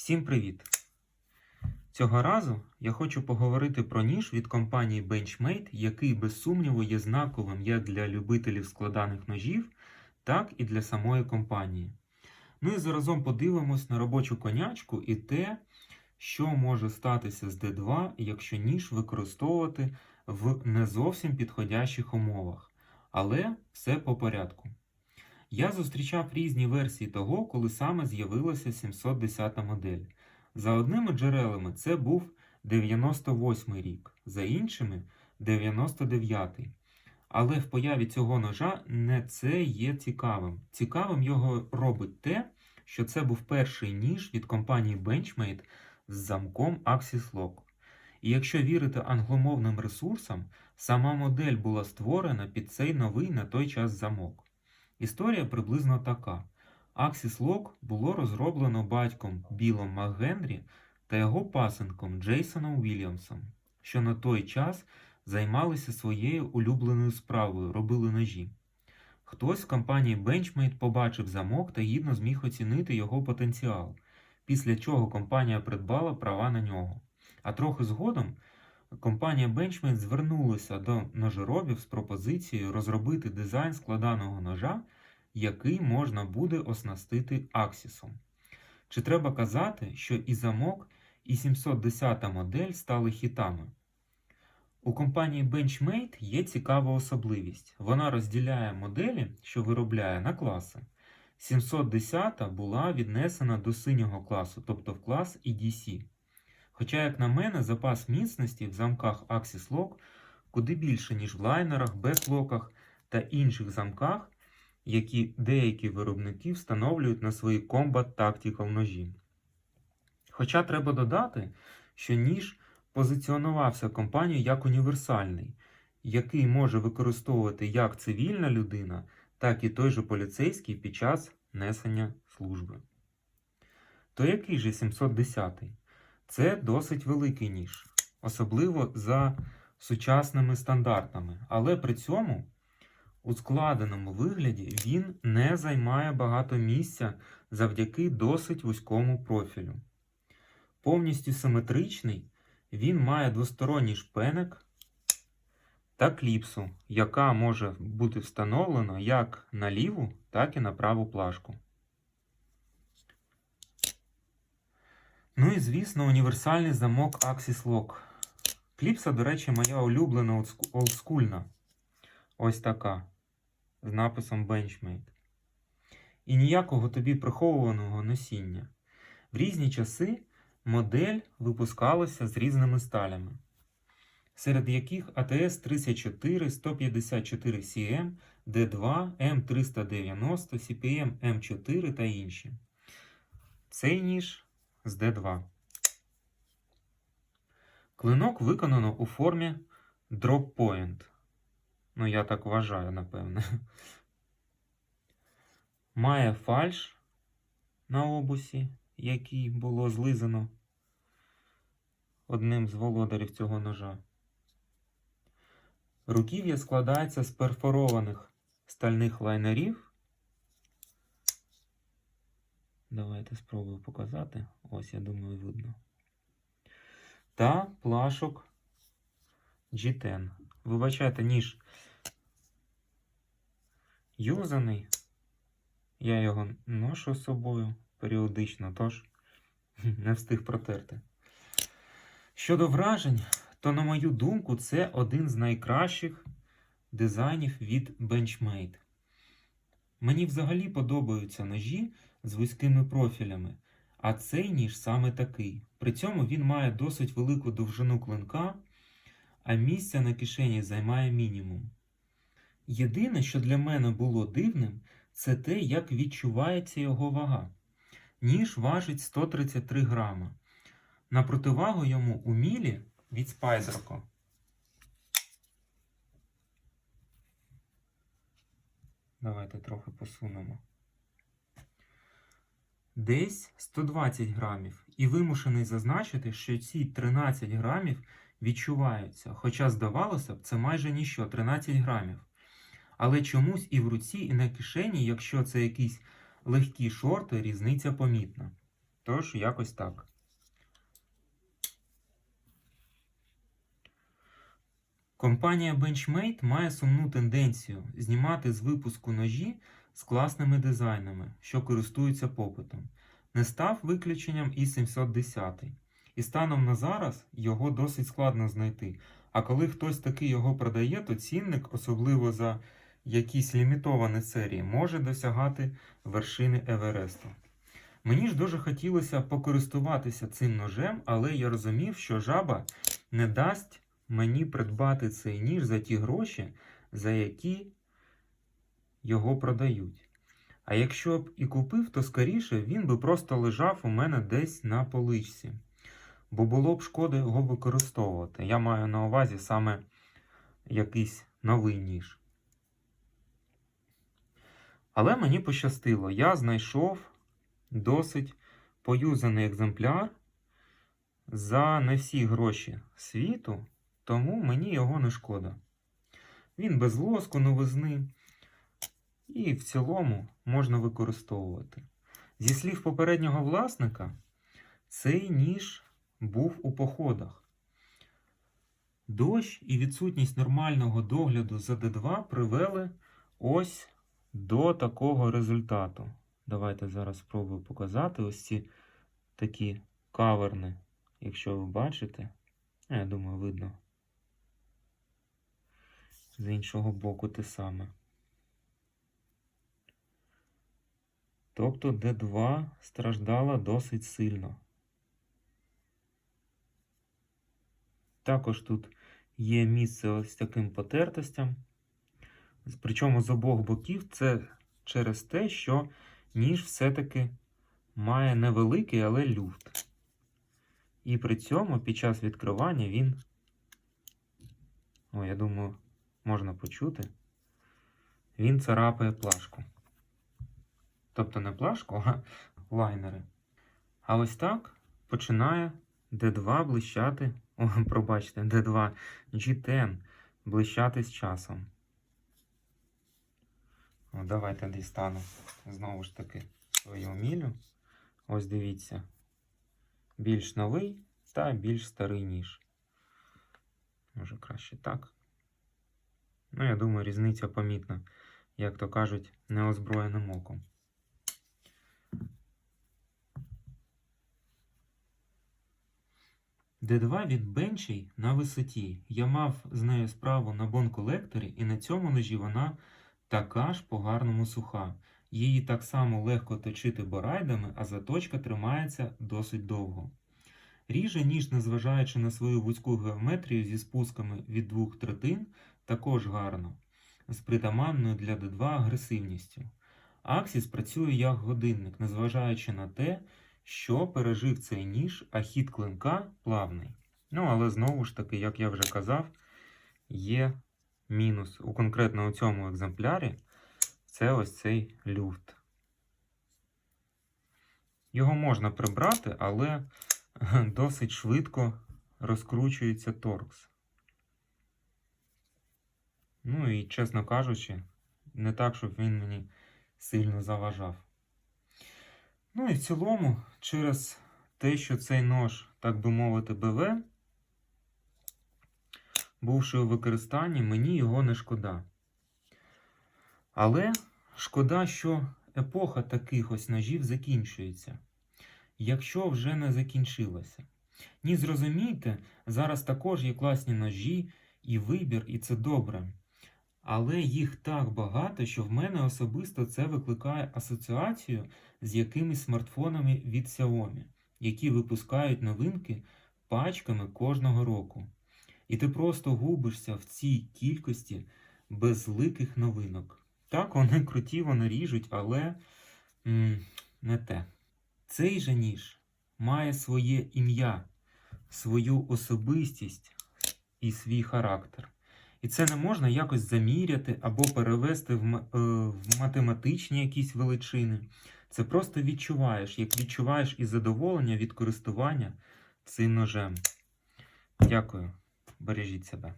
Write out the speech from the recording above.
Всім привіт! Цього разу я хочу поговорити про ніж від компанії Benchmade, який без сумніву є знаковим як для любителів складаних ножів, так і для самої компанії. Ну і заразом подивимось на робочу конячку і те, що може статися з D2, якщо ніж використовувати в не зовсім підходящих умовах. Але все по порядку. Я зустрічав різні версії того, коли саме з'явилася 710 модель. За одними джерелами це був 98 рік, за іншими 99. Але в появі цього ножа не це є цікавим. Цікавим його робить те, що це був перший ніж від компанії Benchmade з замком Axis Lock. І якщо вірити англомовним ресурсам, сама модель була створена під цей новий на той час замок. Історія приблизно така. Axis Lock було розроблено батьком Білом МакГенрі та його пасенком Джейсоном Вільямсом, що на той час займалися своєю улюбленою справою, робили ножі. Хтось з компанії Benchmade побачив замок та гідно зміг оцінити його потенціал, після чого компанія придбала права на нього. А трохи згодом компанія Benchmade звернулася до ножеробів з пропозицією розробити дизайн складаного ножа, який можна буде оснастити аксісом. Чи треба казати, що і замок, і 710 модель стали хітами? У компанії Benchmade є цікава особливість. Вона розділяє моделі, що виробляє на класи. 710 була віднесена до синього класу, тобто в клас EDC. Хоча, як на мене, запас міцності в замках Axis Lock куди більше, ніж в лайнерах, беклоках та інших замках, які деякі виробники встановлюють на свої Combat Tactical ножі. Хоча треба додати, що ніж позиціонувався компанією як універсальний, який може використовувати як цивільна людина, так і той же поліцейський під час несення служби. То який же 710? Це досить великий ніж, особливо за сучасними стандартами, але при цьому у складеному вигляді він не займає багато місця завдяки досить вузькому профілю. Повністю симетричний, він має двосторонній шпеник та кліпсу, яка може бути встановлена як на ліву, так і на праву плашку. Ну і, звісно, універсальний замок Axis Lock. Кліпса, до речі, моя улюблена олдскульна. Ось така. З написом Benchmade. І ніякого тобі приховуваного носіння. В різні часи модель випускалася з різними сталями, серед яких АТС 34, 154 CM, D2, M390, CPM M4 та інші. Цей ніж з D2. Клинок виконано у формі Point. Ну, я так вважаю, напевне. Має фальш на обусі, який було злизано одним з володарів цього ножа. Руків'я складається з перфорованих стальних лайнерів. Давайте спробую показати. Ось, я думаю, видно. Та плашок G10. Вибачайте, ніж юзаний. Я його ношу з собою періодично, тож не встиг протерти. Щодо вражень, то, на мою думку, це один з найкращих дизайнів від Benchmade. Мені взагалі подобаються ножі з вузькими профілями, а цей ніж саме такий. При цьому він має досить велику довжину клинка, а місця на кишені займає мінімум. Єдине, що для мене було дивним, це те, як відчувається його вага. Ніж важить 133 грама. На противагу йому у мілі від Спайдерко. Давайте трохи посунемо. Десь 120 грамів. І вимушений зазначити, що ці 13 грамів відчуваються. Хоча, здавалося б, це майже ніщо 13 грамів. Але чомусь і в руці, і на кишені, якщо це якісь легкі шорти, різниця помітна. Тож, якось так. Компанія Benchmade має сумну тенденцію знімати з випуску ножі з класними дизайнами, що користуються попитом. Не став виключенням і 710. І станом на зараз його досить складно знайти. А коли хтось таки його продає, то цінник, особливо за якісь лімітовані серії, може досягати вершини Евересту. Мені ж дуже хотілося покористуватися цим ножем, але я розумів, що жаба не дасть мені придбати цей ніж за ті гроші, за які його продають. А якщо б і купив, то скоріше він би просто лежав у мене десь на поличці, бо було б шкода його використовувати. Я маю на увазі саме якийсь новий ніж. Але мені пощастило, я знайшов досить поюзаний екземпляр за не всі гроші світу, тому мені його не шкода. Він без лоску, новизни, і в цілому можна використовувати. Зі слів попереднього власника, цей ніж був у походах. Дощ і відсутність нормального догляду за D2 привели ось до такого результату. Давайте зараз спробую показати ось ці такі каверни, якщо ви бачите. Я думаю, видно. З іншого боку те саме. Тобто D2 страждала досить сильно. Також тут є місце ось таким потертостям. Причому з обох боків це через те, що ніж все-таки має невеликий, але люфт. І при цьому під час відкривання він. О, я думаю, можна почути. Він царапає плашку. Тобто не плашку, а лайнери. А ось так починає D2 блищати. О, пробачте, D2 G10 блищати з часом. О, давайте дістану знову ж таки свою мілю. Ось дивіться. Більш новий та більш старий ніж. Може краще так. Ну, я думаю, різниця помітна, як то кажуть, неозброєним оком. D2 від бенчей на висоті. Я мав з нею справу на бон-колекторі, і на цьому ножі вона така ж по-гарному суха. Її так само легко точити борайдами, а заточка тримається досить довго. Ріже ніж, незважаючи на свою вузьку геометрію зі спусками від двох третин, також гарно, з притаманною для D2 агресивністю. Аксіс працює як годинник, незважаючи на те, що пережив цей ніж, а хід клинка плавний. Ну, але знову ж таки, як я вже казав, є мінус у конкретно у цьому екземплярі це ось цей люфт. Його можна прибрати, але досить швидко розкручується торкс. Ну і, чесно кажучи, не так, щоб він мені сильно заважав. Ну і в цілому, через те, що цей нож, так би мовити, БВ, бувши у використанні, мені його не шкода. Але шкода, що епоха таких ось ножів закінчується. Якщо вже не закінчилася. Ні, зрозумійте, зараз також є класні ножі і вибір, і це добре. Але їх так багато, що в мене особисто це викликає асоціацію з якимись смартфонами від Xiaomi, які випускають новинки пачками кожного року. І ти просто губишся в цій кількості безликих новинок. Так, вони круті, вони ріжуть, але м не те. Цей же ніж має своє ім'я, свою особистість і свій характер. І це не можна якось заміряти або перевести в, е, в математичні якісь величини. Це просто відчуваєш, як відчуваєш і задоволення від користування цим ножем. Дякую. Бережіть себе.